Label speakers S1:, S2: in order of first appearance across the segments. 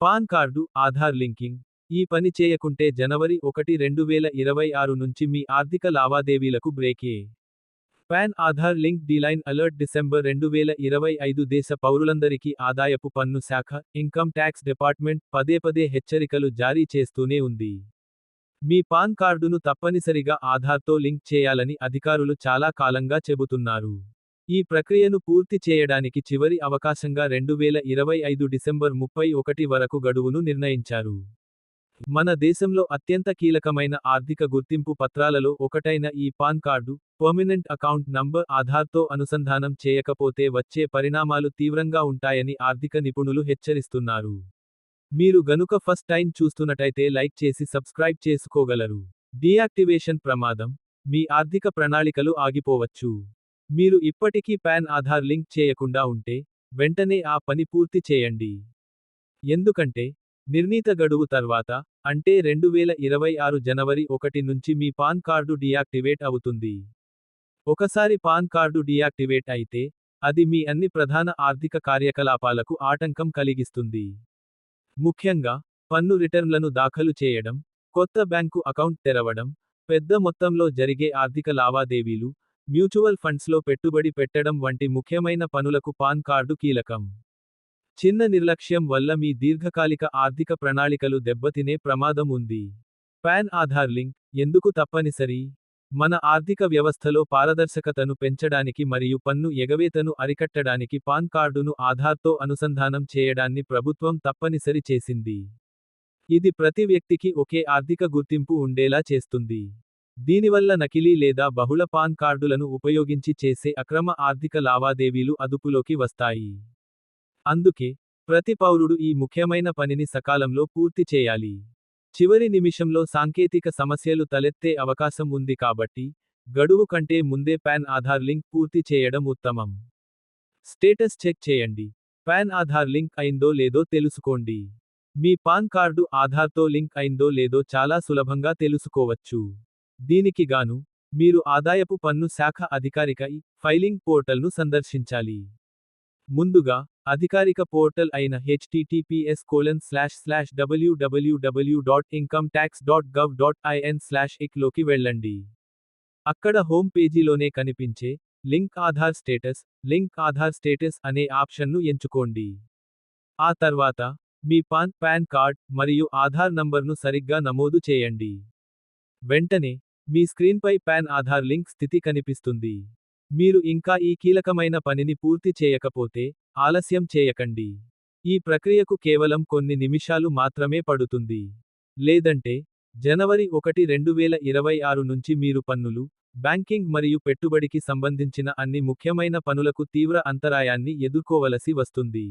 S1: Pan card Aadhaar linking. ఈ పని చేయకుంటే జనవరి ఒకటి రెండు వేల ఇరవై ఆరు నుంచి మీ ఆర్థిక లావాదేవీలకు బ్రేకే PAN Aadhaar link deadline alert December రెండు వేల ఇరవై ఐదు దేశ పౌరులందరికీ ఆదాయపు పన్ను శాఖ ఇన్కమ్ ట్యాక్స్ డిపార్ట్మెంట్ పదే పదే హెచ్చరికలు జారీ చేస్తూనే ఉంది. మీ పాన్ కార్డును తప్పనిసరిగా ఆధార్తో లింక్ చేయాలని అధికారులు చాలా కాలంగా చెబుతున్నారు. ఈ ప్రక్రియను పూర్తి చేయడానికి చివరి అవకాశంగా రెండు వేల ఇరవై ఐదు డిసెంబర్ ముప్పై ఒకటి వరకు గడువును నిర్ణయించారు. మన దేశంలో అత్యంత కీలకమైన ఆర్థిక గుర్తింపు పత్రాలలో ఒకటైన ఈ PAN card permanent account number ఆధార్తో అనుసంధానం చేయకపోతే వచ్చే పరిణామాలు తీవ్రంగా ఉంటాయని ఆర్థిక నిపుణులు హెచ్చరిస్తున్నారు. మీరు గనుక ఫస్ట్ టైం చూస్తున్నట్టయితే లైక్ చేసి సబ్స్క్రైబ్ చేసుకోగలరు. డీయాక్టివేషన్ ప్రమాదం మీ ఆర్థిక ప్రణాళికలు ఆగిపోవచ్చు. మీరు ఇప్పటికీ పాన్ ఆధార్ లింక్ చేయకుండా ఉంటే వెంటనే ఆ పని పూర్తి చేయండి. ఎందుకంటే నిర్ణీత గడువు తర్వాత అంటే రెండు వేల ఇరవై ఆరు జనవరి ఒకటి నుంచి మీ పాన్ కార్డు డియాక్టివేట్ అవుతుంది. ఒకసారి పాన్ కార్డు డియాక్టివేట్ అయితే అది మీ అన్ని ప్రధాన ఆర్థిక కార్యకలాపాలకు ఆటంకం కలిగిస్తుంది. ముఖ్యంగా పన్ను రిటర్న్లను దాఖలు చేయడం కొత్త బ్యాంకు అకౌంట్ తెరవడం పెద్ద మొత్తంలో జరిగే ఆర్థిక లావాదేవీలు మ్యూచువల్ ఫండ్స్లో పెట్టుబడి పెట్టడం వంటి ముఖ్యమైన పనులకు పాన్ కార్డు కీలకం. చిన్న నిర్లక్ష్యం వల్ల మీ దీర్ఘకాలిక ఆర్థిక ప్రణాళికలు దెబ్బతినే ప్రమాదం ఉంది. పాన్ ఆధార్ లింక్ ఎందుకు తప్పనిసరి? మన ఆర్థిక వ్యవస్థలో పారదర్శకతను పెంచడానికి మరియు పన్ను ఎగవేతను అరికట్టడానికి పాన్ కార్డును ఆధార్తో అనుసంధానం చేయడాన్ని ప్రభుత్వం తప్పనిసరి చేసింది. ఇది ప్రతి వ్యక్తికి ఒకే ఆర్థిక గుర్తింపు ఉండేలా చేస్తుంది. దీనివల్ల నకిలీ లేదా బహుళ పాన్ కార్డులను ఉపయోగించి చేసే అక్రమ ఆర్థిక లావాదేవీలు అదుపులోకి వస్తాయి. అందుకే ప్రతి పౌరుడు ఈ ముఖ్యమైన పనిని సకాలంలో పూర్తి చేయాలి. చివరి నిమిషంలో సాంకేతిక సమస్యలు తలెత్తే అవకాశం ఉంది కాబట్టి గడువు కంటే ముందే పాన్ ఆధార్ లింక్ పూర్తి చేయడం ఉత్తమం. స్టేటస్ చెక్ చేయండి. పాన్ ఆధార్ లింక్ అయిందో లేదో తెలుసుకోండి. మీ పాన్ కార్డు ఆధార్తో లింక్ అయిందో లేదో చాలా సులభంగా తెలుసుకోవచ్చు. దీనికి గాను మీరు ఆదాయపు పన్ను శాఖ అధికారిక ఈ ఫైలింగ్ పోర్టల్ను సందర్శించాలి. ముందుగా అధికారిక పోర్టల్ అయిన HTTPS colon slash slash WWW dot income tax dot gov dot IN slash ఇక్లోకి వెళ్ళండి. అక్కడ హోమ్ పేజీలోనే కనిపించే link Aadhaar status link Aadhaar status అనే ఆప్షన్ను ఎంచుకోండి. ఆ తర్వాత మీ పాన్ పాన్ కార్డ్ మరియు ఆధార్ నంబర్ను సరిగ్గా నమోదు చేయండి. వెంటనే మీ స్క్రీన్పై పాన్ ఆధార్ లింక్ స్థితి కనిపిస్తుంది. మీరు ఇంకా ఈ కీలకమైన పనిని పూర్తి చేయకపోతే ఆలస్యం చేయకండి. ఈ ప్రక్రియకు కేవలం కొన్ని నిమిషాలు మాత్రమే పడుతుంది. లేదంటే జనవరి ఒకటి రెండు వేల ఇరవై ఆరు నుంచి మీరు పన్నులు బ్యాంకింగ్ మరియు పెట్టుబడికి సంబంధించిన అన్ని ముఖ్యమైన పనులకు తీవ్ర అంతరాయాన్ని ఎదుర్కోవలసి వస్తుంది.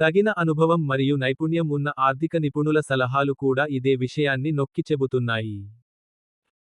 S1: తగిన అనుభవం మరియు నైపుణ్యం ఉన్న ఆర్థిక నిపుణుల సలహాలు కూడా ఇదే విషయాన్ని నొక్కి చెబుతున్నాయి.